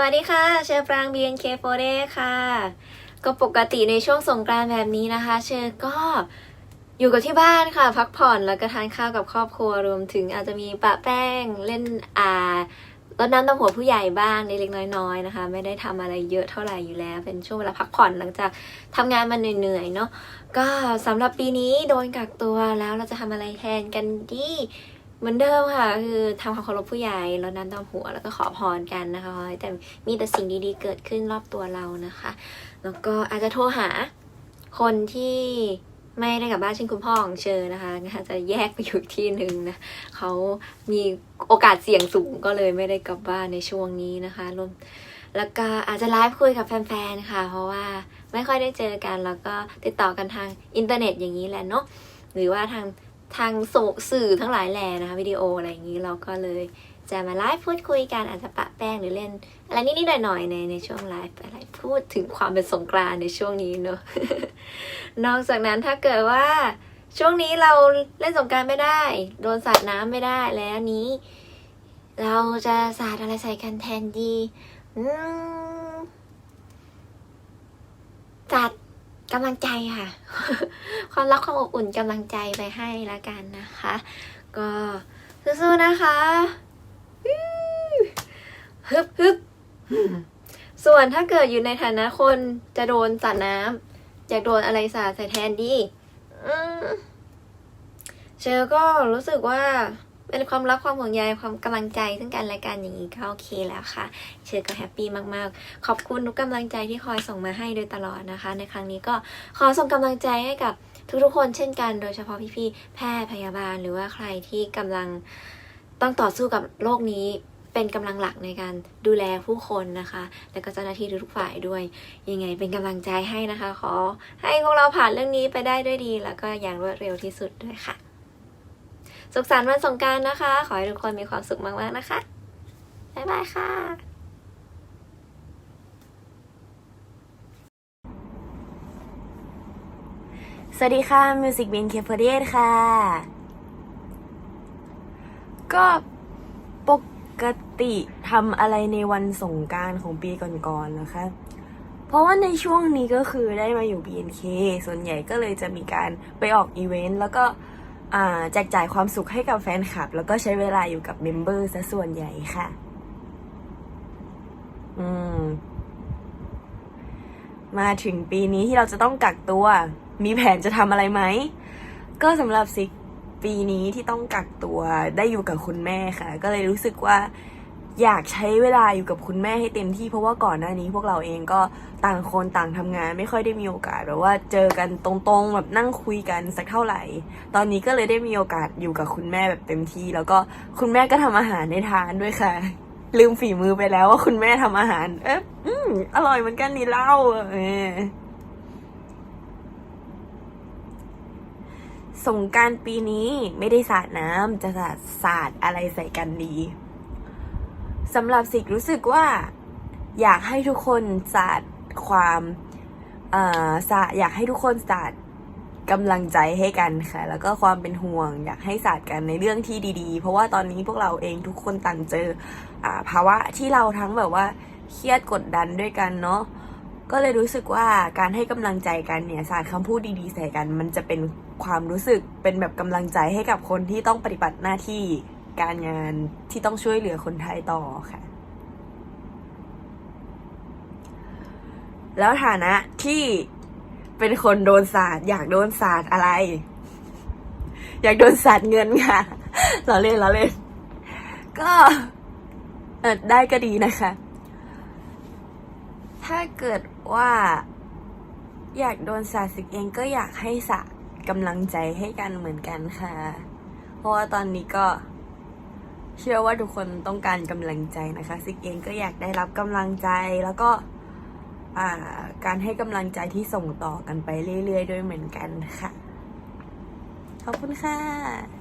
สวัสดีค่ะ เชอปราง BNK48 ค่ะ ก็ปกติในช่วงสงกรานต์แบบนี้นะคะ เชอก็อยู่กับที่บ้านค่ะ พักผ่อนแล้วก็ทานข้าวกับครอบครัวรวมถึงอาจจะมีปะแป้งเล่นอ่ารดน้ำดำหัวผู้ใหญ่บ้างเล็กๆน้อยๆนะคะ ไม่ได้ทำอะไรเยอะเท่าไหร่อยู่แล้ว เป็นช่วงเวลาพักผ่อนหลังจากทำงานมาเหนื่อยๆเนาะก็สำหรับปีนี้โดนกักตัวแล้วเราจะทำอะไรแทนกันดี เหมือนเดิมค่ะ คือทำความเคารพผู้ใหญ่รดน้ำดำหัวแล้วก็ขอพรกันนะคะแต่มีแต่สิ่งดีๆเกิดขึ้นรอบตัวเรานะคะ แล้วก็อาจจะโทรหาคนที่ไม่ได้กลับบ้านเช่นคุณพ่อของเชอนะคะอาจจะแยกไปอยู่ที่หนึ่งนะเขามีโอกาสเสี่ยงสูงก็เลยไม่ได้กลับบ้านในช่วงนี้นะคะรวมแล้วก็อาจจะไลฟ์คุยกับแฟนๆค่ะ เพราะว่าไม่ค่อยได้เจอกัน แล้วก็ติดต่อกันทางอินเทอร์เน็ตอย่างนี้แหละเนาะหรือว่าทาง ทางโซสื่อทั้งหลายแหล่นะคะวิดีโออะไรอย่างนี้เราก็เลยจะมาไลฟ์พูดคุยกันอาจจะปะแป้งหรือเล่น อะไรนิดๆหน่อยๆในในช่วงไลฟ์อะไรพูดถึงความเป็นสงกรานในช่วงนี้เนอะนอกจากนั้นถ้าเกิดว่าช่วงนี้เราเล่นสงกรารไม่ได้ โดนสาดน้ำไม่ได้แล้วนี้ เราจะสาดอะไรใส่กันแทนดี อืมสาด กำลังใจค่ะ ความรักความอบอุ่นกำลังใจไปให้ละกันนะคะ ก็สู้ๆนะคะฮึบฮึบส่วนถ้าเกิดอยู่ในฐานะคนจะโดนสาดน้ำอยากโดนอะไรสาดใส่แทนดีเชลก็รู้สึกว่า เป็นความรักความห่วงใยความกำลังใจซึ่งกันและกันอย่างนี้ก็โอเคแล้วค่ะ เชลก็แฮปปี้มากๆ ขอบคุณทุกกำลังใจที่คอยส่งมาให้โดยตลอดนะคะ ในครั้งนี้ก็ขอส่งกำลังใจให้กับทุกๆคนเช่นกัน โดยเฉพาะพี่ๆแพทย์พยาบาล หรือว่าใครที่กำลังต้องต่อสู้กับโรคนี้เป็นกำลังหลักในการดูแลผู้คนนะคะ และก็เจ้าหน้าที่ทุกฝ่ายด้วย ยังไงเป็นกำลังใจให้นะคะ ขอให้พวกเราผ่านเรื่องนี้ไปได้ด้วยดี แล้วก็อย่างรวดเร็วที่สุดด้วยค่ะ สุขสันต์วันสงการนะคะ ขอให้ทุกคนมีความสุขมากๆนะคะ บ๊ายบายค่ะสวัสดีค่ะ Music b e a n c a p e r i e t ค่ะ ก็ปกติทำอะไรในวันสงการของปีก่อนๆนะคะ เพราะว่าในช่วงนี้ก็คือได้มาอยู่ BNK ส่วนใหญ่ก็เลยจะมีการไปออกอีเวนต์แล้วก็ แจกจ่ายความสุขให้กับแฟนคลับ แล้วก็ใช้เวลาอยู่กับเมมเบอร์ซะส่วนใหญ่ค่ะ อืม มาถึงปีนี้ที่เราจะต้องกักตัว มีแผนจะทำอะไรไหม ก็สำหรับซิกปีนี้ที่ต้องกักตัวได้อยู่กับคุณแม่ค่ะ ก็เลยรู้สึกว่า อยากใช้เวลาอยู่กับคุณแม่ให้เต็มที่เพราะว่าก่อนหน้านี้พวกเราเองก็ต่างคนต่างทำงาน ไม่ค่อยได้มีโอกาสแบบว่าเจอกันตรงๆ แบบนั่งคุยกันสักเท่าไหร่ ตอนนี้ก็เลยได้มีโอกาสอยู่กับคุณแม่แบบเต็มที่ แล้วก็คุณแม่ก็ทำอาหารในทานด้วยค่ะ ลืมฝีมือไปแล้วว่าคุณแม่ทำอาหาร เอ๊ะอืมอร่อยเหมือนกันนี่เล่าเออสงกรารปีนี้ไม่ได้สาดน้ำจะสาดสาดอะไรใส่กันดี สำหรับสิกรู้สึกว่าอยากให้ทุกคนสาดความอ่อสาอยากให้ทุกคนสาดกำลังใจให้กันค่ะ แล้วก็ความเป็นห่วง อยากให้สาดกันในเรื่องที่ดีๆ เพราะว่าตอนนี้พวกเราเองทุกคนต่างเจออ่าภาวะที่เราทั้งแบบว่าเครียดกดดันด้วยกันเนาะก็เลยรู้สึกว่าการให้กำลังใจกันเนี่ยสาดคำพูดดีๆใส่กัน มันจะเป็นความรู้สึกเป็นแบบกำลังใจให้กับคนที่ต้องปฏิบัติหน้าที่ การงานที่ต้องช่วยเหลือคนไทยต่อค่ะ แล้วฐานะที่เป็นคนโดนสาดอยากโดนสาดอะไร อยากโดนสาดเงินค่ะเราเล่นเราเล่น ก็เออได้ก็ดีนะคะ ถ้าเกิดว่า อยากโดนสาดสิกเองก็อยากให้สาดกำลังใจให้กันเหมือนกันค่ะ เพราะว่าตอนนี้ก็ เชื่อว่าทุกคนต้องการกำลังใจนะคะ ซิกเองก็อยากได้รับกำลังใจแล้วก็การให้กำลังใจที่ส่งต่อกันไปเรื่อยๆ ด้วยเหมือนกันค่ะ ขอบคุณค่ะ